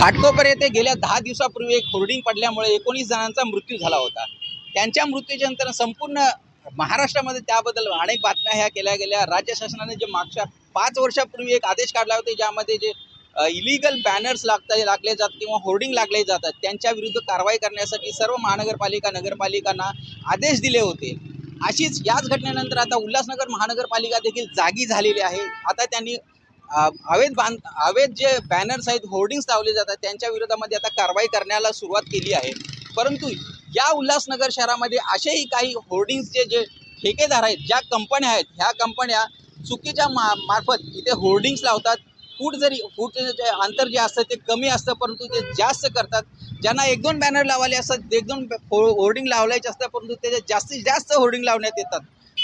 घाटकोपर येथे गेल्या दहा दिवसापूर्वी एक होर्डिंग पडल्यामुळे एकोणीस जणांचा मृत्यू झाला होता. त्यांच्या मृत्यूच्या नंतर संपूर्ण महाराष्ट्रामध्ये त्याबद्दल अनेक बातम्या ह्या केल्या गेल्या. राज्य शासनाने जे मागच्या पाच वर्षापूर्वी एक आदेश काढला होता ज्यामध्ये जे इलिगल बॅनर्स लागता लागले जातात किंवा होर्डिंग लागले जातात त्यांच्या विरुद्ध कारवाई करण्यासाठी सर्व महानगरपालिका नगरपालिकांना आदेश दिले होते. अशीच याच घटनेनंतर आता उल्हासनगर महानगरपालिका देखील जागी झालेली आहे. आता त्यांनी अवैध बांध अवैध जे बॅनर्स आहेत होर्डिंग्स लावले जातात त्यांच्या विरोधामध्ये आता कारवाई करण्याला सुरुवात केली आहे. परंतु या उल्हासनगर शहरामध्ये असेही काही होर्डिंग्सचे जे ठेकेदार आहेत ज्या कंपन्या आहेत ह्या कंपन्या चुकीच्या मा मार्फत इथे होर्डिंग्स लावतात. फूट जरी फूटचे जे अंतर जे असतं ते कमी असतं परंतु ते जास्त करतात. ज्यांना एक दोन बॅनर लावाले असतात एक दोन होर्डिंग लावल्याचे असतात परंतु त्याच्या जास्तीत जास्त होर्डिंग लावण्यात येतात.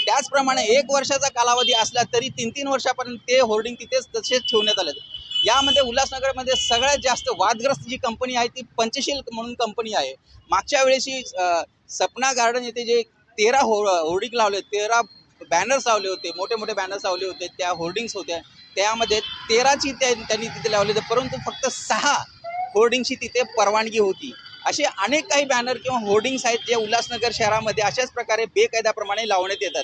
त्याचप्रमाणे एक वर्षाचा कालावधी असला तरी तीन तीन वर्षापर्यंत ते होर्डिंग तिथेच तसेच ठेवण्यात आले यामध्ये उल्हासनगरमध्ये सगळ्यात जास्त वादग्रस्त जी कंपनी आहे ती पंचशील म्हणून कंपनी आहे. मागच्या वेळेशी सपना गार्डन येथे जे तेरा हो होर्डिंग लावले तेरा बॅनर्स लावले होते मोठे मोठे बॅनर्स लावले होते त्या होर्डिंग्स होत्या. त्यामध्ये तेराची त्या त्यांनी तिथे लावले होते परंतु फक्त सहा होर्डिंगची तिथे परवानगी होती. असे अनेक काही बॅनर किंवा होर्डिंग्स आहेत जे उल्हासनगर शहरामध्ये अशाच प्रकारे बेकायद्याप्रमाणे लावण्यात येतात.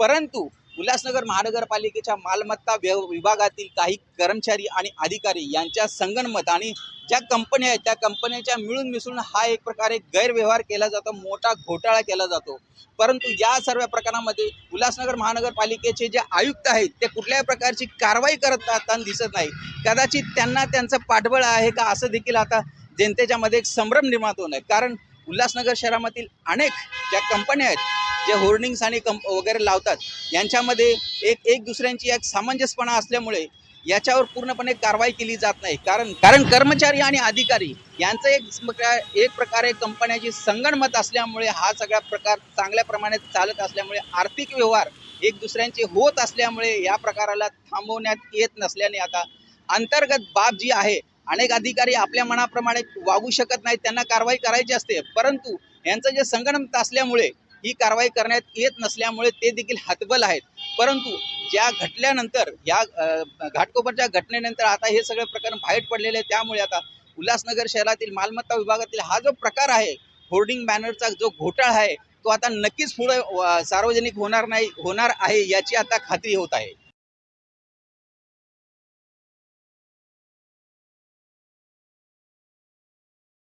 परंतु उल्हासनगर महानगरपालिकेच्या मालमत्ता व्य विभागातील काही कर्मचारी आणि अधिकारी यांच्या संगणमत आणि ज्या कंपन्या आहेत त्या कंपन्याच्या मिळून मिसळून हा एक प्रकारे गैरव्यवहार केला जातो मोठा घोटाळा केला जातो. परंतु या सर्व प्रकरणामध्ये उल्हासनगर महानगरपालिकेचे जे आयुक्त आहेत ते कुठल्याही प्रकारची कारवाई करत असताना दिसत नाही कदाचित त्यांना त्यांचं पाठबळ आहे का असं देखील आता जनतेच्या मध्ये एक संभ्रम निर्माण होऊ नये कारण उल्हासनगर शहरामधील अनेक ज्या कंपन्या आहेत जे होर्डिंग्स आणि कंप वगैरे लावतात यांच्यामध्ये एक एक दुसऱ्यांची एक सामंजस्यपणा असल्यामुळे याच्यावर पूर्णपणे कारवाई केली जात नाही. कारण कारण कर्मचारी आणि अधिकारी यांचं एक एक प्रकारे कंपन्याची संगणमत असल्यामुळे हा सगळा प्रकार चांगल्या प्रमाणात चालत असल्यामुळे आर्थिक व्यवहार एक दुसऱ्यांचे होत असल्यामुळे या प्रकाराला थांबवण्यात येत नसल्याने आता अंतर्गत बाब जी आहे अनेक अधिकारी आपल्या मनाप्रमाणे वागू शकत नाहीत त्यांना कारवाई करायची असते. परंतु यांचं जे संगणमत असल्यामुळे ही कारवाई करण्यात येत नसल्यामुळे ते देखील हतबल आहेत. परंतु ज्या घटल्यानंतर या घाटकोपरच्या घटनेनंतर आता हे सगळे प्रकरण बाहेर पडलेले आहे. त्यामुळे आता उल्हासनगर शहरातील मालमत्ता विभागातील हा जो प्रकार आहे होर्डिंग बॅनरचा जो घोटाळा आहे तो आता नक्कीच पुढे सार्वजनिक होणार नाही होणार आहे याची आता खात्री होत आहे.